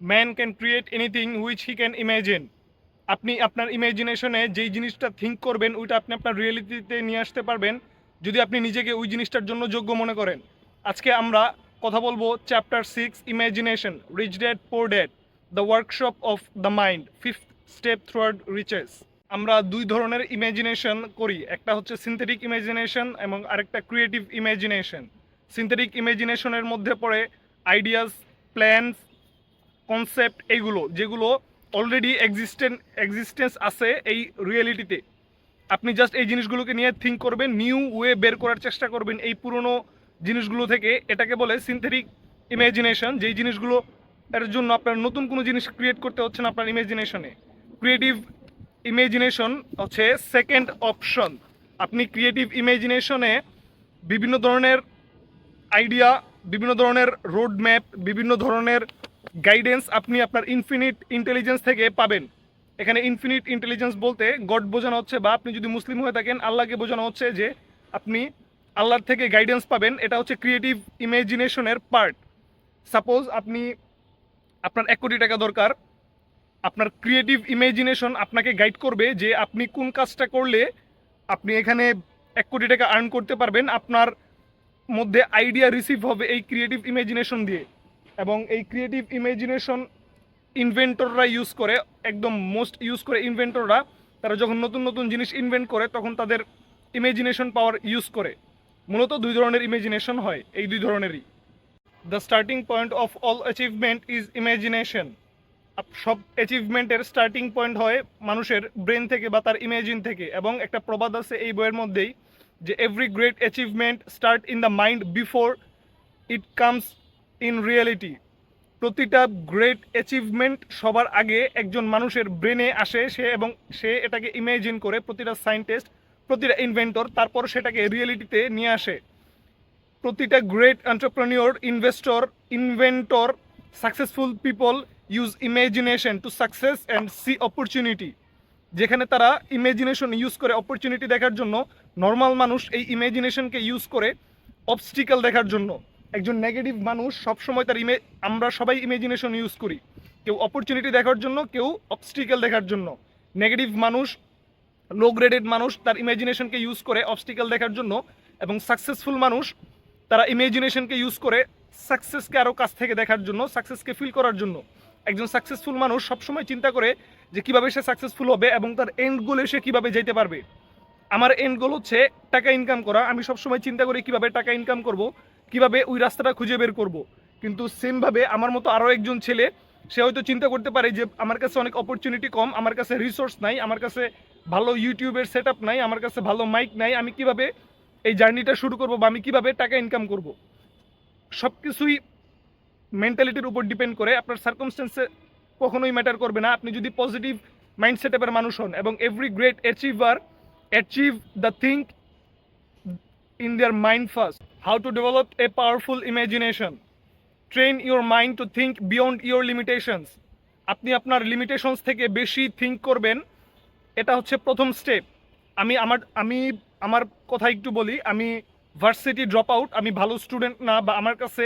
Man can create anything which he can imagine আপনি আপনার ইমাজিনেশনে যেই জিনিসটা থিঙ্ক করবেন, ওইটা আপনি আপনার রিয়েলিটিতে নিয়ে আসতে পারবেন, যদি আপনি নিজেকে ওই জিনিসটার জন্য যোগ্য মনে করেন। আজকে আমরা কথা বলব chapter six imagination rich dad poor dad the workshop of the mind fifth step toward riches আমরা দুই ধরনের ইমাজিনেশন করি, একটা হচ্ছে সিনথেটিক ইমাজিনেশন এবং আরেকটা ক্রিয়েটিভ ইমাজিনেশন সিনথেটিক ইমাজিনেশনের মধ্যে পড়ে আইডিয়াস প্ল্যানস কনসেপ্ট এইগুলো যেগুলো অলরেডি এক্সিস্টেন্ট এক্সিস্টেন্স আছে এই রিয়েলিটিতে আপনি জাস্ট এই জিনিসগুলোকে নিয়ে থিঙ্ক করবেন নিউ ওয়ে বের করার চেষ্টা করবেন এই পুরনো জিনিসগুলো থেকে। এটাকে বলে সিনথেটিক ইমাজিনেশন যেই জিনিসগুলো এর জন্য আপনার নতুন কোনো জিনিস ক্রিয়েট করতে হচ্ছে না আপনার ইমাজিনেশনে ক্রিয়েটিভ ইমাজিনেশন হচ্ছে সেকেন্ড অপশন আপনি ক্রিয়েটিভ ইমাজিনেশনে বিভিন্ন ধরনের আইডিয়া বিভিন্ন ধরনের রোড ম্যাপ বিভিন্ন ধরনের গাইডেন্স আপনি আপনার ইনফিনিট ইন্টেলিজেন্স থেকে পাবেন। এখানে ইনফিনিট ইন্টেলিজেন্স বলতে গড বোঝানো হচ্ছে বা আপনি যদি মুসলিম হয়ে থাকেন, আল্লাহকে বোঝানো হচ্ছে যে আপনি আল্লাহর থেকে গাইডেন্স পাবেন। এটা হচ্ছে ক্রিয়েটিভ ইমাজিনেশনের পার্ট সাপোজ আপনি আপনার এক কোটি টাকা দরকার, আপনার ক্রিয়েটিভ ইমাজিনেশন আপনাকে গাইড করবে যে আপনি কোন কাজটা করলে আপনি এখানে এক কোটি টাকা আর্ন করতে পারবেন। আপনার মধ্যে আইডিয়া রিসিভ হবে এই ক্রিয়েটিভ ইমাজিনেশন দিয়ে। এবং এই ক্রিয়েটিভ ইমাজিনেশন ইনভেন্টররা ইউজ করে, একদম মোস্ট ইউজ করে ইনভেন্টররা তারা যখন নতুন নতুন জিনিস ইনভেন্ট করে, তখন তাদের ইমাজিনেশন পাওয়ার ইউজ করে। মূলত দুই ধরনের ইমাজিনেশন হয়, এই দুই ধরনেরই। The starting point of all achievement is imagination সব অ্যাচিভমেন্টের স্টার্টিং পয়েন্ট হয় মানুষের ব্রেন থেকে বা তার ইমেজিন থেকে, এবং একটা প্রবাদ আছে এই বইয়ের মধ্যেই যে every great achievement start in the mind before it comes in reality. প্রতিটা গ্রেট অ্যাচিভমেন্ট সবার আগে একজন মানুষের ব্রেনে আসে সে এবং সে এটাকে ইমেজিন করে, প্রতিটা সায়েন্টিস্ট প্রতিটা ইনভেন্টর তারপর সেটাকে রিয়েলিটিতে নিয়ে আসে। প্রতিটা great entrepreneur investor inventor successful people use imagination to success and see opportunity যেখানে তারা ইমেজিনেশন ইউজ করে অপরচুনিটি দেখার জন্য নর্মাল মানুষ এই ইমেজিনেশনকে ইউজ করে অবস্টিক্যাল দেখার জন্য। একজন নেগেটিভ মানুষ সবসময় তার ইমে আমরা সবাই ইমেজিনেশন ইউজ করি। কেউ অপরচুনিটি দেখার জন্য, কেউ অবস্টিক্যাল দেখার জন্য। নেগেটিভ মানুষ লো গ্রেডেড মানুষ তার ইমেজিনেশনকে ইউজ করে অবস্টিক্যাল দেখার জন্য এবং সাকসেসফুল মানুষ তারা ইমেজিনেশনকে ইউজ করে সাকসেসকে আরও কাছ থেকে দেখার জন্য সাকসেসকে ফিল করার জন্য। একজন সাকসেসফুল মানুষ সবসময় চিন্তা করে যে কীভাবে সে সাকসেসফুল হবে এবং তার এন্ড গোলে সে কীভাবে যেতে পারবে। আমার এন্ড গোল হচ্ছে টাকা ইনকাম করা। আমি সবসময় চিন্তা করি কীভাবে টাকা ইনকাম করব, কীভাবে ওই রাস্তাটা খুঁজে বের করব। কিন্তু সেমভাবে আমার মতো আরও একজন ছেলে, সে হয়তো চিন্তা করতে পারে যে আমার কাছে অনেক অপরচুনিটি কম, আমার কাছে রিসোর্স নাই, আমার কাছে ভালো ইউটিউবের সেট নাই, আমার কাছে ভালো মাইক নাই, আমি কীভাবে এই জার্নিটা শুরু করব বা আমি কীভাবে টাকা ইনকাম করব। সব কিছুই মেন্টালিটির উপর ডিপেন্ড করে। আপনার সার্কমস্টেন্সে কখনোই ম্যাটার করবে না। আপনি যদি পজিটিভ মাইন্ড সেটআপের মানুষ হন এবং every great achiever achieve the think in their mind first how to develop a powerful imagination train your mind to think beyond your limitations আপনি আপনার লিমিটেশনস থেকে বেশি থিঙ্ক করবেন, এটা হচ্ছে প্রথম স্টেপ আমি আমার আমি আমার কথা একটু বলি, আমি ভার্সিটি ড্রপ আউট আমি ভালো স্টুডেন্ট না বা আমার কাছে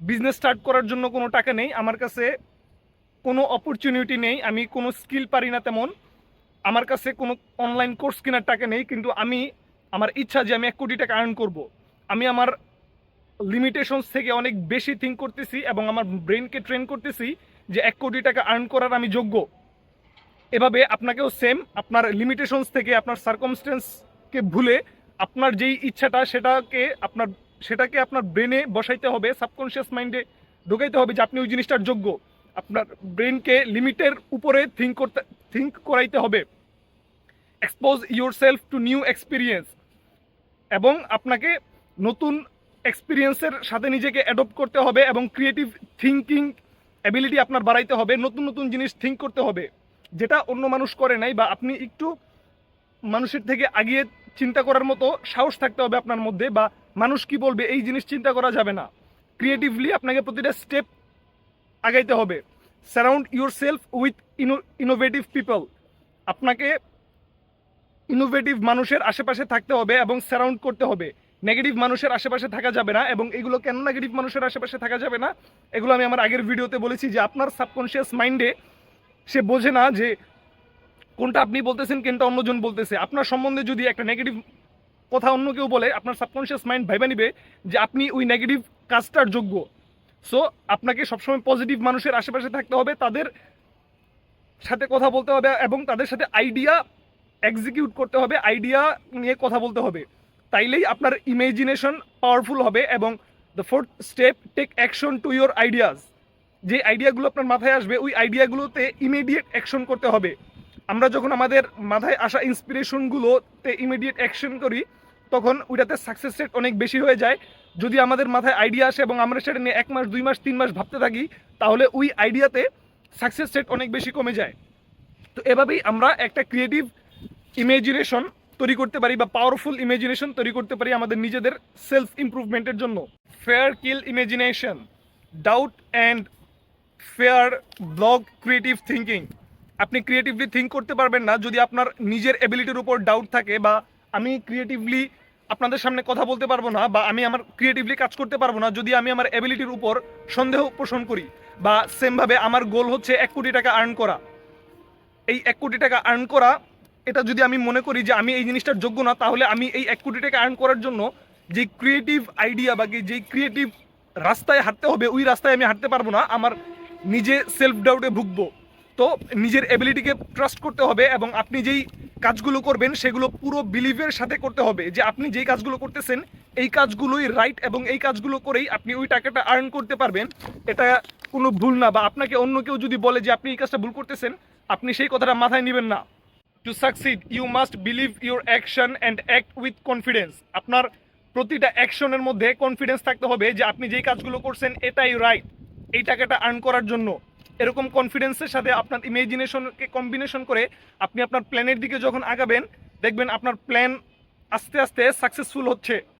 বিজনেস স্টার্ট করার জন্য কোনো টাকা নেই, আমার কাছে কোনো অপরচুনিটি নেই, আমি কোনো স্কিল পারি না তেমন। আমার কাছে কোনো অনলাইন কোর্স কেনার টাকা নেই, কিন্তু আমি, আমার ইচ্ছা যে আমি এক কোটি টাকা আর্ন করব। আমি আমার লিমিটেশনস থেকে অনেক বেশি থিঙ্ক করতেছি এবং আমার ব্রেনকে ট্রেন করতেছি যে এক কোটি টাকা আর্ন করার আমি যোগ্য। এভাবে আপনাকেও সেম আপনার লিমিটেশনস থেকে, আপনার সার্কমস্টেন্সকে ভুলে আপনার যেই ইচ্ছাটা সেটাকে আপনার সেটাকে আপনার ব্রেনে বসাইতে হবে সাবকনশিয়াস মাইন্ডে ঢোকাইতে হবে যে আপনি ওই জিনিসটার যোগ্য। আপনার ব্রেনকে লিমিটের উপরে থিঙ্ক করতে থিঙ্ক করাইতে হবে। Expose your self to new experience এবং আপনাকে নতুন এক্সপিরিয়েন্সের সাথে নিজেকে অ্যাডপ্ট করতে হবে এবং ক্রিয়েটিভ থিঙ্কিং অ্যাবিলিটি আপনার বাড়াইতে হবে, নতুন নতুন জিনিস থিঙ্ক করতে হবে, যেটা অন্য মানুষ করে নাই বা আপনি একটু মানুষের থেকে আগিয়ে চিন্তা করার মতো সাহস থাকতে হবে আপনার মধ্যে বা মানুষ কি বলবে, এই জিনিস চিন্তা করা যাবে না। ক্রিয়েটিভলি আপনাকে প্রতিটা স্টেপ আগাইতে হবে। Surround your self with innovative people আপনাকে ইনোভেটিভ মানুষের আশেপাশে থাকতে হবে এবং সারাউন্ড করতে হবে। নেগেটিভ মানুষের আশেপাশে থাকা যাবে না এবং এগুলো কেন নেগেটিভ মানুষের আশেপাশে থাকা যাবে না? এগুলো আমি আমার আগের ভিডিওতে বলেছি যে আপনার সাবকনশিয়াস মাইন্ডে সে বোঝে না যে কোনটা আপনি বলতেছেন, কোনটা অন্যজন বলতেছে। আপনার সম্বন্ধে যদি একটা নেগেটিভ কথা অন্য কেউ বলে, আপনার সাবকনশিয়াস মাইন্ড ভাইবা নিবে যে আপনি ওই নেগেটিভ কাজটার যোগ্য। সো আপনাকে সবসময় পজিটিভ মানুষের আশেপাশে থাকতে হবে, তাদের সাথে কথা বলতে হবে এবং তাদের সাথে আইডিয়া এক্সিকিউট করতে হবে আইডিয়া নিয়ে কথা বলতে হবে। তাইলেই আপনার ইমেজিনেশন পাওয়ারফুল হবে এবং the fourth step take action to your ideas যে আইডিয়াগুলো আপনার মাথায় আসবে, ওই আইডিয়াগুলোতে ইমিডিয়েট অ্যাকশন করতে হবে। আমরা যখন আমাদের মাথায় আসা ইন্সপিরেশনগুলোতে ইমিডিয়েট অ্যাকশন করি, তখন ওইটাতে সাকসেস রেট অনেক বেশি হয়ে যায়। যদি আমাদের মাথায় আইডিয়া আসে এবং আমরা সেটা নিয়ে এক মাস, দুই মাস, তিন মাস ভাবতে থাকি, তাহলে ওই আইডিয়াতে সাকসেস রেট অনেক বেশি কমে যায়। তো এভাবেই আমরা একটা ক্রিয়েটিভ ইমেজিনেশন তৈরি করতে পারি বা পাওয়ারফুল ইমেজিনেশন তৈরি করতে পারি আমাদের নিজেদের সেলফ ইমপ্রুভমেন্টের জন্য। Fear kill imagination doubt and fear block creative thinking আপনি ক্রিয়েটিভলি থিঙ্ক করতে পারবেন না, যদি আপনার নিজের এবিলিটির উপর ডাউট থাকে বা আমি ক্রিয়েটিভলি আপনাদের সামনে কথা বলতে পারব না বা আমি আমার ক্রিয়েটিভলি কাজ করতে পারব না, যদি আমি আমার এবিলিটির উপর সন্দেহ পোষণ করি বা সেমভাবে আমার গোল হচ্ছে এক কোটি টাকা আর্ন করা। এই এক কোটি টাকা আর্ন করা এটা যদি আমি মনে করি যে আমি এই জিনিসটার যোগ্য না, তাহলে আমি এই এক কোটি টাকা আর্ন করার জন্য যে ক্রিয়েটিভ আইডিয়া বা যে ক্রিয়েটিভ রাস্তায় হাঁটতে হবে, ওই রাস্তায় আমি হাঁটতে পারব না। আমার নিজে সেলফ ডাউটে ভুগবো। তো নিজের এবিলিটিকে ট্রাস্ট করতে হবে এবং আপনি যেই কাজগুলো করবেন, সেগুলো পুরো বিলিভের সাথে করতে হবে যে আপনি যেই কাজগুলো করতেছেন, এই কাজগুলোই রাইট এবং এই কাজগুলো করেই আপনি ওই টাকাটা আর্ন করতে পারবেন। এটা কোনো ভুল না বা আপনাকে অন্য কেউ যদি বলে যে আপনি এই কাজটা ভুল করতেছেন, আপনি সেই কথাটা মাথায় নেবেন না। To succeed you must believe your action and act with confidence আপনার প্রতিটা অ্যাকশনের মধ্যে কনফিডেন্স থাকতে হবে যে আপনি যেই কাজগুলো করছেন, এটাই রাইট এই টাকাটা আর্ন করার জন্য। এরকম কনফিডেন্সের সাথে আপনার ইমেজিনেশনকে কম্বিনেশন করে আপনি আপনার প্ল্যানের দিকে যখন আগাবেন, দেখবেন আপনার প্ল্যান আস্তে আস্তে সাকসেসফুল হচ্ছে।